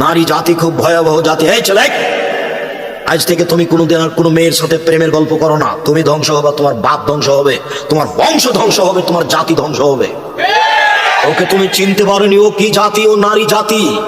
নারী জাতি খুব ভয়াবহ জাতি। এই ছেলে, আজ থেকে তুমি কোনোদিন আর কোনো মেয়ের সাথে প্রেমের গল্প করো না। তুমি ধ্বংস হবে, তোমার বাপ ধ্বংস হবে, তোমার বংশ ধ্বংস হবে, তোমার জাতি ধ্বংস হবে। ওকে তুমি চিনতে পারোনি, ও কি জাতি, ও নারী জাতি?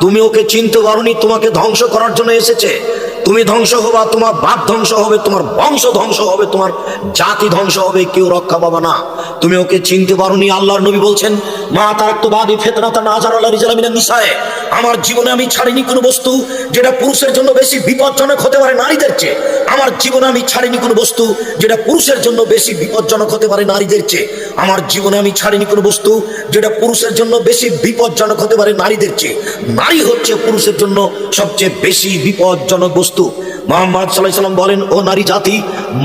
তুমি ওকে চিনতে পারোনি, তোমাকে ধ্বংস করার জন্য এসেছে। তুমি ধ্বংস হবা, তোমার বাপ ধ্বংস হবে, তোমার বংশ ধ্বংস হবে, তোমার জাতি ধ্বংস হবে, কেউ রক্ষা পাবা না। তুমি ওকে চিনতে পারোনি, আল্লাহর নবী বলছেন, মা তার তো বাদি ফেতনাতা নাজার আল্লাহ রিজালামিনা নিসায়। আমার জীবনে আমি ছাড়িনি কোনো বস্তু যেটা পুরুষের জন্য বেশি বিপজ্জনক হতে পারে নারীদের চেয়ে। আমার জীবনে আমি ছাড়িনি কোনো বস্তু যেটা পুরুষের জন্য বেশি বিপজ্জনক হতে পারে নারীদের চেয়ে। আমার জীবনে আমি ছাড়িনি কোনো বস্তু যেটা পুরুষের জন্য বেশি বিপজ্জনক হতে পারে নারীদের চেয়ে। নারী হচ্ছে পুরুষের জন্য সবচেয়ে বেশি বিপজ্জনক বস্তু। মোহাম্মদ সাল্লাম বলেন, ও নারী জাতি,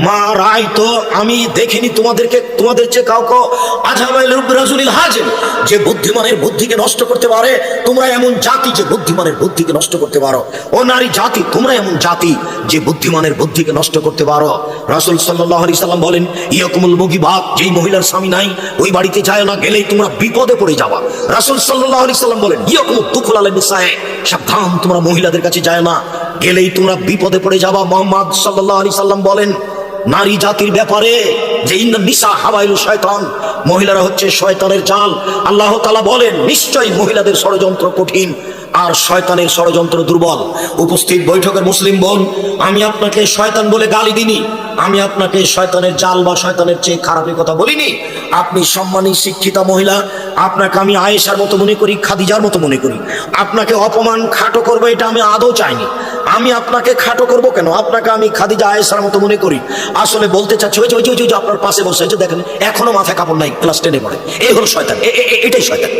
মা রায় তো আমি দেখিনি তোমাদেরকে, তোমাদের চেয়ে কাউকে যে বুদ্ধিমানের বুদ্ধিকে নষ্ট করতে পারে, তোমরা এমন জাতি যে বুদ্ধিমানের বুদ্ধিকে নষ্ট করতে পারো। ও নারী জাতি, তোমরা এমন জাতি যে বুদ্ধিমানের বুদ্ধিকে নষ্ট করতে পারো। রাসুল সাল্লাম বলেন, ইয়াকুমুল মুগিবাদ যেই মহিলার স্বামী নাই, ওই বাড়িতে যায় না, গেলেই তোমরা বিপদে পড়ে যাবা। রাসুল সাল্লাহ আলি সাল্লাম বলেন ইয়াকুমুল দুখুল আলী নিসায়, সাবধান, তোমরা মহিলাদের কাছে যায় না। গেলেই তোমরা বিপদে পড়ে যাবা। মোহাম্মদ সাল্লাহ আলি সাল্লাম বলেন, নারী জাতির ব্যাপারে যে নিসা হাওয়াইল শয়তান, মহিলারা হচ্ছে শয়তানের জাল। আল্লাহ তালা বলেন, নিশ্চয়ই মহিলাদের ষড়যন্ত্র কঠিন আর শয়তানের ষড়যন্ত্র দুর্বল। উপস্থিত বৈঠকের মুসলিম বোন, আমি আপনাকে শয়তান বলে গালি দিনি আমি আপনাকে শয়তানের জাল বা শয়তানের চেয়ে খারাপের কথা বলিনি। আপনি সম্মানী, শিক্ষিতা মহিলা, আপনাকে আমি আয়েশার মতো মনে করি, খাদিজার মতো মনে করি। আপনাকে অপমান খাটো করব, এটা আমি আদৌ চাইনি। আমি আপনাকে খাটো করব কেন? আপনাকে আমি খাদিজা আয়েশার মতো মনে করি। আসলে বলতে চাচ্ছি, ওই যে ওই যে আপনার পাশে বসে আছে, দেখেন, এখনও মাথায় কাপড় নাই, ক্লাস টেনে পড়ে। এই হলো শয়তান এটাই শয়তান।